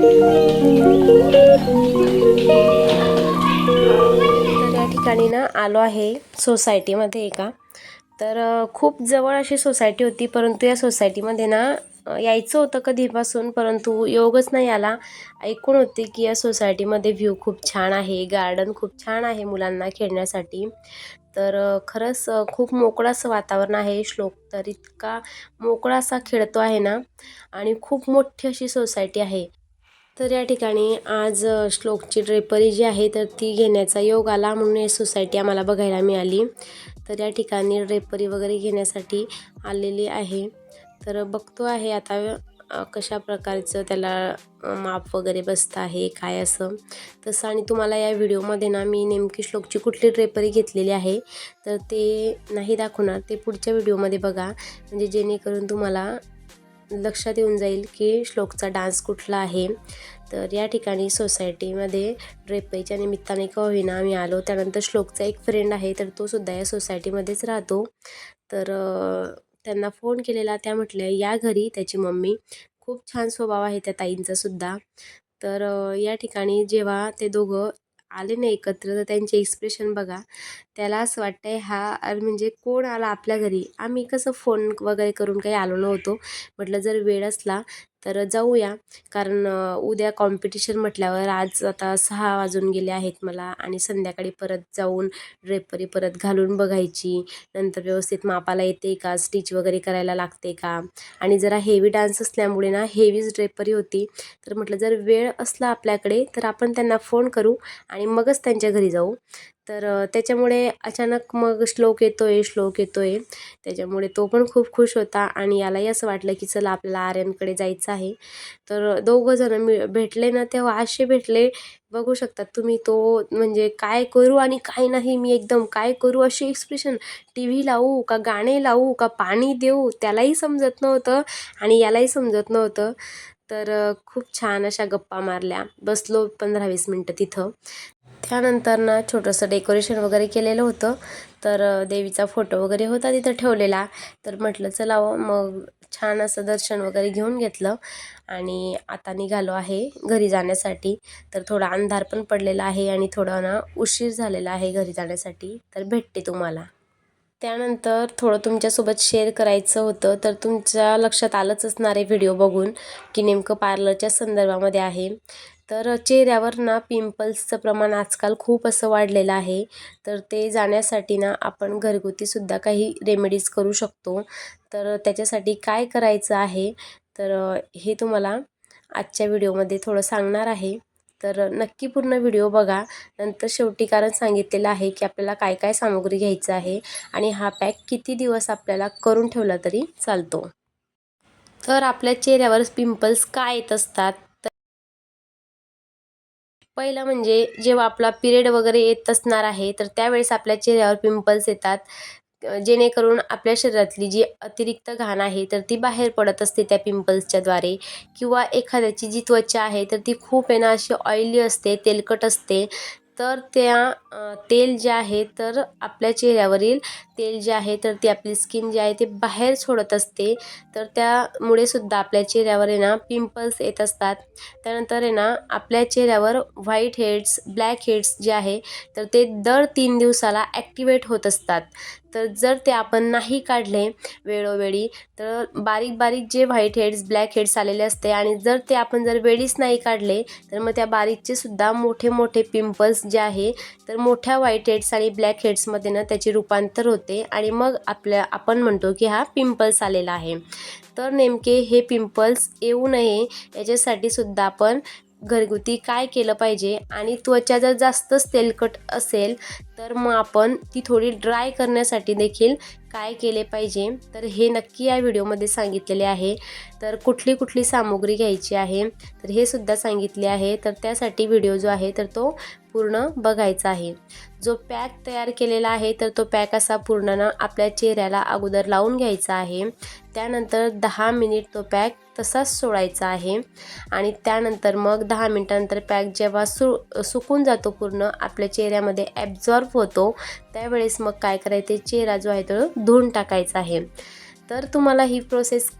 तर या ठिकाणी ना आलो आहे सोसायटीमध्ये एका. तर खूप जवळ अशी सोसायटी होती परंतु या सोसायटीमध्ये ना यायचं होतं कधीपासून परंतु योगच नाही आला. ऐकून होते की या सोसायटीमध्ये व्ह्यू खूप छान आहे गार्डन खूप छान आहे मुलांना खेळण्यासाठी. तर खरंच खूप मोकळं असं वातावरण आहे श्लोक तर इतका मोकळा असा खेळतो आहे ना. आणि खूप मोठी अशी सोसायटी आहे. तर या ठिकाणी आज श्लोकची ड्रेपरी जी आहे तर ती घेण्याचा योग आला म्हणून ही सोसायटी आम्हाला बघायला मिळाली. तर या ठिकाणी ड्रेपरी वगैरे घेण्यासाठी आलेली आहे. तर बघतो आहे आता कशा प्रकारचं त्याला माप वगैरे बसतं आहे काय असं. तसं आणि तुम्हाला या व्हिडिओमध्ये ना मी नेमकी श्लोकची कुठली ड्रेपरी घेतलेली आहे तर ते नाही दाखवणार. ते पुढच्या व्हिडिओमध्ये बघा. म्हणजे जेणेकरून तुम्हाला लक्षात येऊन जाईल की श्लोकचा डान्स कुठला आहे. तर या ठिकाणी सोसायटीमध्ये ड्रेपरीच्या निमित्ताने का होईना आम्ही आलो त्यानंतर श्लोकचा एक फ्रेंड आहे तर तो सुद्धा या सोसायटीमध्येच राहतो. तर त्यांना फोन केलेला त्या म्हटल्या या घरी त्याची मम्मी खूप छान स्वभाव आहे त्या ताईंचा सुद्धा. तर या ठिकाणी जेव्हा ते दोघं आले ना एकत्र तर त्यांचे एक्सप्रेशन बघा. त्याला असं वाटतंय हा म्हणजे कोण आला आपल्या घरी? आम्ही कसं फोन वगैरे करून काही आलो नव्हतो. म्हटलं जर वेळ असला तर जाऊया. कारण उद्या कॉम्पिटिशन म्हटल्यावर आज आता सहा वाजून गेले आहेत मला आणि संध्याकाळी परत जाऊन ड्रेपरी परत घालून बघायची. नंतर व्यवस्थित मापाला येते का? स्टिच वगैरे करायला लागते का? आणि जरा हेवी डान्स असल्यामुळे ना हेवीच ड्रेपरी होती. तर म्हटलं जर वेळ असला आपल्याकडे तर आपण त्यांना फोन करू आणि मगच त्यांच्या घरी जाऊ. तर त्याच्यामुळे अचानक मग श्लोक येतो आहे श्लोक येतो आहे त्याच्यामुळे तो पण खूप खुश होता आणि यालाही असं वाटलं की चला आपल्याला आर्यनकडे जायचं आहे. तर दोघंजणं मिळ भेटले ना तेव्हा असे भेटले बघू शकतात तुम्ही तो म्हणजे काय करू आणि काय नाही मी एकदम काय करू अशी एक्सप्रेशन टी व्ही लावू का गाणे लावू का पाणी देऊ त्यालाही समजत नव्हतं आणि यालाही समजत नव्हतं. तर खूप छान अशा गप्पा मारल्या. बसलो पंधरा वीस मिनटं तिथं. त्यानंतर ना छोटंसं डेकोरेशन वगैरे केलेलं होतं. तर देवीचा फोटो वगैरे होता तिथं ठेवलेला. तर म्हटलं चला हो, मग छान असं दर्शन वगैरे घेऊन घेतलं. आणि आता निघालो आहे घरी जाण्यासाठी. तर थोडा अंधार पण पडलेला आहे आणि थोडा ना उशीर झालेला आहे घरी जाण्यासाठी. तर भेटते तुम्हाला. त्यानंतर थोडं तुमच्यासोबत शेअर करायचं होतं तर तुमच्या लक्षात आलंच असणार आहे व्हिडिओ बघून की नेमकं पार्लरच्या संदर्भामध्ये आहे. तर चेहऱ्यावर ना पिंपल्सचं प्रमाण आजकाल खूप असं वाढलेलं आहे. तर ते जाण्यासाठी ना आपण घरगुतीसुद्धा काही रेमेडीज करू शकतो. तर त्याच्यासाठी काय करायचं आहे? तर हे तुम्हाला आजच्या व्हिडिओमध्ये थोडं सांगणार आहे. तर नक्की पूर्ण व्हिडिओ बघा. नंतर शेवटी कारण सांगितलेलं आहे की आपल्याला काय काय सामग्री घ्यायचं आहे आणि हा पॅक किती दिवस आपल्याला करून ठेवला तरी चालतो. तर आपल्या चेहऱ्यावर पिंपल्स का येत असतात? पहिलं म्हणजे जेव्हा आपला पिरियड वगैरे येत असणार आहे तर त्यावेळेस आपल्या चेहऱ्यावर पिंपल्स येतात. जेणेकरून आपल्या शरीरातली जी अतिरिक्त घाण आहे तर ती बाहेर पडत असते त्या पिंपल्सच्या द्वारे. किंवा एखाद्याची जी त्वचा आहे तर ती खूप आहे ना अशी ऑइली असते तेलकट असते. तर त्या तेल जे आहे तर आपल्या चेहऱ्यावरील तेल जे आहे तर ती आपली स्किन जी आहे ते बाहेर सोडत असते. तर त्यामुळे सुद्धा आपल्या चेहऱ्यावर आहे ना पिंपल्स येत असतात. त्यानंतर आहे ना आपल्या चेहऱ्यावर व्हाईट हेड्स ब्लॅक हेड्स जे आहे तर ते दर तीन दिवसाला ॲक्टिवेट होत असतात. तर जर ते आपण नाही काढले वेळोवेळी तर बारीक बारीक जे व्हाईट हेड्स ब्लॅक हेड्स आलेले असते आणि जर ते आपण जर वेळीच नाही काढले तर मग त्या बारीकचे सुद्धा मोठे मोठे पिंपल्स जे आहे तर मोठ्या व्हाईट हेड्स आणि ब्लॅक हेड्समध्ये ना त्याचे रूपांतर होते आणि मग आपल्या आपण म्हणतो की हा पिंपल्स आलेला आहे. तर नेमके हे पिंपल्स येऊ नये याच्यासाठी सुद्धा आपण घरगुती काय केलं पाहिजे आणि त्वचा जर जास्तच तेलकट असेल तर मग आपण ती थोडी ड्राय करण्यासाठी देखील काय केले पाहिजे? तर हे नक्की या व्हिडिओमध्ये सांगितलेले आहे. तर कुठली कुठली सामुग्री घ्यायची आहे? तर हे सुद्धा सांगितले आहे. तर त्यासाठी व्हिडिओ जो आहे तर तो पूर्ण बघायचा आहे. जो पॅक तयार केलेला आहे तर तो पॅक असा पूर्ण ना आपल्या चेहऱ्याला अगोदर लावून घ्यायचा आहे. त्यानंतर दहा मिनिट तो पॅक तसाच सोडायचा आहे. आणि त्यानंतर मग दहा मिनटानंतर पॅक जेव्हा सु सुकून जातो पूर्ण आपल्या चेहऱ्यामध्ये ॲब्झॉर्ब होतो. त्यावेळेस मग काय करायचे? चेहरा जो आहे तो धुवून टाकायचा आहे. तर तुम्हाला ही प्रोसेस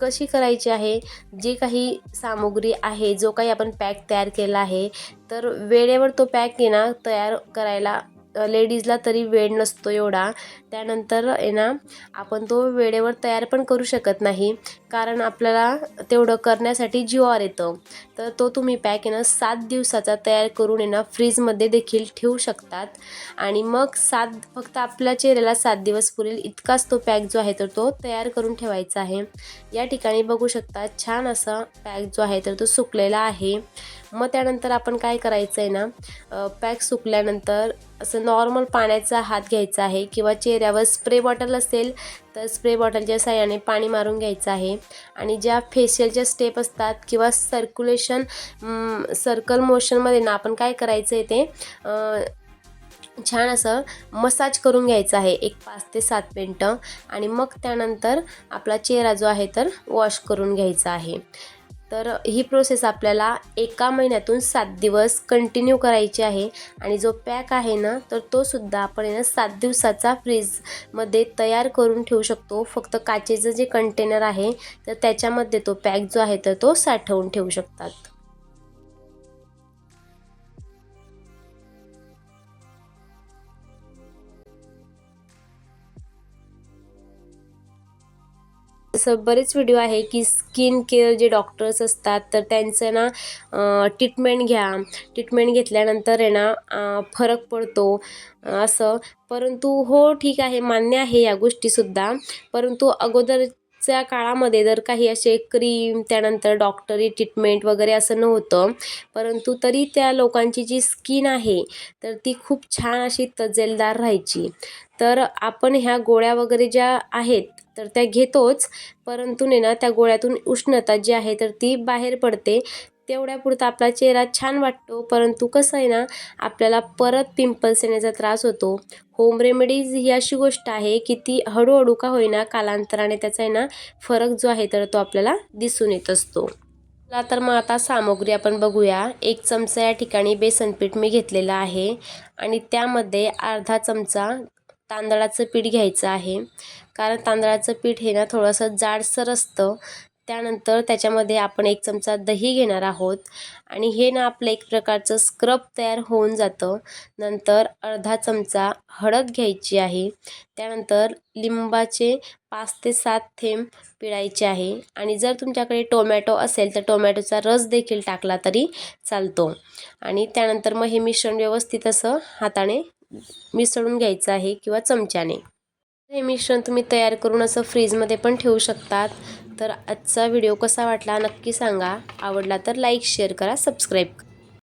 कशी करायची आहे? जी काही सामुग्री आहे जो काही आपण पॅक तयार केला आहे तर वेळेवर तो पॅक येणार ना तयार करायला लेडीजला तरी वेळ नसतो एवढा. त्यानंतर आहे ना आपण तो वेळेवर तयार पण करू शकत नाही. कारण आपल्याला तेवढं करण्यासाठी जीवावर येतं. तर तो तुम्ही पॅक आहे ना सात दिवसाचा तयार करून आहे ना फ्रीजमध्ये देखील ठेवू शकतात. आणि मग सात फक्त आपल्या चेहऱ्याला सात दिवस पुरेल इतकाच तो पॅक जो आहे तर तो तयार करून ठेवायचा आहे. या ठिकाणी बघू शकता छान असा पॅक जो आहे तर तो सुकलेला आहे. मग त्यानंतर आपण काय करायचं आहे ना पॅक सुकल्यानंतर असं नॉर्मल पाण्याचा हात घ्यायचा आहे किंवा चेहऱ्यावर स्प्रे बॉटल असेल तर स्प्रे बॉटलच्या साह्याने पाणी मारून घ्यायचं आहे. आणि ज्या फेशियलच्या स्टेप असतात किंवा सर्क्युलेशन सर्कल मोशनमध्ये ना आपण काय करायचं आहे ते छान असं मसाज करून घ्यायचं आहे एक पाच ते सात मिनटं. आणि मग त्यानंतर आपला चेहरा जो आहे तर वॉश करून घ्यायचा आहे. तर ही प्रोसेस आपल्याला एका महिन्यातून सात दिवस कंटिन्यू करायची आहे. आणि जो पॅक आहे ना तर तो सुद्धा आपण आहे ना सात दिवसाचा फ्रीजमध्ये तयार करून ठेवू शकतो. फक्त काचेचं जे कंटेनर आहे तर त्याच्यामध्ये तो पॅक जो आहे तर तो साठवून ठेवू शकतात. असं बरेच व्हिडिओ आहे की स्किन केअर जे डॉक्टर्स असतात तर त्यांचं ना ट्रीटमेंट घ्या. ट्रीटमेंट घेतल्यानंतर आहे ना फरक पडतो असं. परंतु हो ठीक आहे मान्य आहे या गोष्टीसुद्धा परंतु अगोदरच्या काळामध्ये जर काही असे क्रीम त्यानंतर डॉक्टरी ट्रीटमेंट वगैरे असं नव्हतं. परंतु तरी त्या लोकांची जी स्किन आहे तर ती खूप छान अशी तजेलदार राहायची. तर आपण ह्या गोळ्या वगैरे ज्या आहेत तर त्या घेतोच. परंतु ने ना त्या गोळ्यातून उष्णता जी आहे तर ती बाहेर पडते. तेवढ्यापुरता आपला चेहरा छान वाटतो. परंतु कसं आहे ना आपल्याला परत पिंपल्स येण्याचा त्रास होतो. होम रेमेडीज ही अशी गोष्ट आहे की ती हळूहळू का होईना कालांतराने त्याचा आहे ना फरक जो आहे तर तो आपल्याला दिसून येत असतो. तर मग आता सामग्री आपण बघूया. एक चमचा या ठिकाणी बेसन पीठ मी घेतलेलं आहे. आणि त्यामध्ये अर्धा चमचा तांदळाचं पीठ घ्यायचं आहे. कारण तांदळाचं पीठ हे ना थोडंसं जाडसर असतं. त्यानंतर त्याच्यामध्ये आपण एक चमचा दही घेणार आहोत. आणि हे ना आपलं एक प्रकारचं स्क्रब तयार होऊन जातं. नंतर अर्धा चमचा हळद घ्यायची आहे. त्यानंतर लिंबाचे पाच ते सात थेंब पिळायचे आहे. आणि जर तुमच्याकडे टोमॅटो असेल तर टोमॅटोचा रस देखील टाकला तरी चालतो. आणि त्यानंतर मग हे मिश्रण व्यवस्थित असं हाताने मिसळून घ्यायचं आहे किंवा चमच्याने. हे मिश्रण तुम्ही तयार करून असं फ्रीजमध्ये पण ठेवू शकतात. तर आजचा व्हिडिओ कसा वाटला नक्की सांगा. आवडला तर लाईक शेअर करा सबस्क्राईब करा.